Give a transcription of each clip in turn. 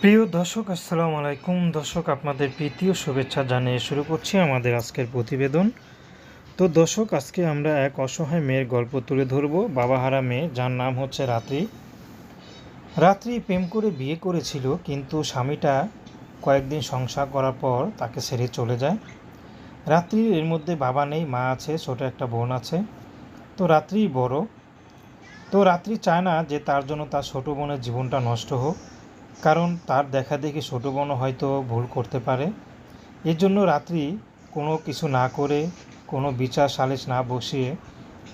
প্রিয় দর্শক, আসসালামু আলাইকুম। দর্শক, আপনাদের প্রীতীয় শুভেচ্ছা জানিয়ে শুরু করছি আমাদের আজকের প্রতিবেদন। তো দর্শক, আজকে আমরা এক অসহায় মেয়ের গল্প তুলে ধরব। বাবাহারা মেয়ে, যার নাম হচ্ছে রাত্রি। রাত্রি প্রেম করে বিয়ে করেছিল, কিন্তু স্বামীটা কয়েকদিন সংসার করার পর তাকে ছেড়ে চলে যায়। রাত্রির এর মধ্যে বাবা নেই, মা আছে, ছোট একটা বোন আছে। তো রাত্রি বড়। তো রাত্রি চায় না যে তার জন্য তার ছোটো বোনের জীবনটা নষ্ট হোক। কারণ তার দেখা দেখি ছোটো বোনও হয়তো ভুল করতে পারে। এর জন্য রাত্রি কোনো কিছু না করে, কোনো বিচার সালিশ না বসিয়ে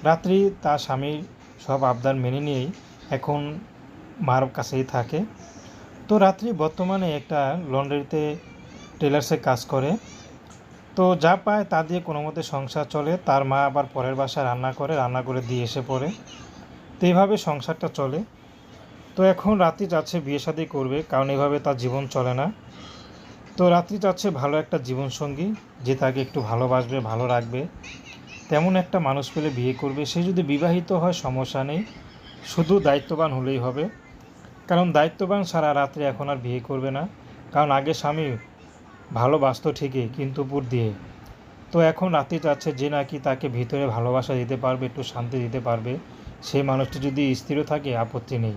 রাত্রি তার স্বামীর সব আবদার মেনে নিয়েই এখন মার কাছেই থাকে। তো রাত্রি বর্তমানে একটা লন্ড্রিতে টেলার্সে কাজ করে। তো যা পায় তা দিয়ে কোনো মতে সংসার চলে, তার মা আবার পরের বাসায় রান্না করে রান্না করে দিয়ে এসে পড়ে। তো এইভাবে সংসারটা চলে। তো এখন রাত্রি চাচ্ছে বিয়ে শাদী করবে, কারণ এভাবে তার জীবন চলে না। তো রাত্রি চাচ্ছে ভালো একটা জীবনসঙ্গী, যে তাকে একটু ভালোবাসবে, ভালো রাখবে। তেমন একটা মানুষ পেলে বিয়ে করবে। সে যদি বিবাহিত হয়, সমস্যা নেই। শুধু দায়িত্ববান হলেই হবে। কারণ দায়িত্ববান সারা রাত্রে এখন আর বিয়ে করবে না। কারণ আগে স্বামী ভালোবাসতো ঠিকই, কিন্তু উপর দিয়ে। তো এখন রাত্রি চাচ্ছে যে নাকি তাকে ভিতরে ভালোবাসা দিতে পারবে, একটু শান্তি দিতে পারবে। সেই মানুষটি যদি স্থির থাকে, আপত্তি নেই।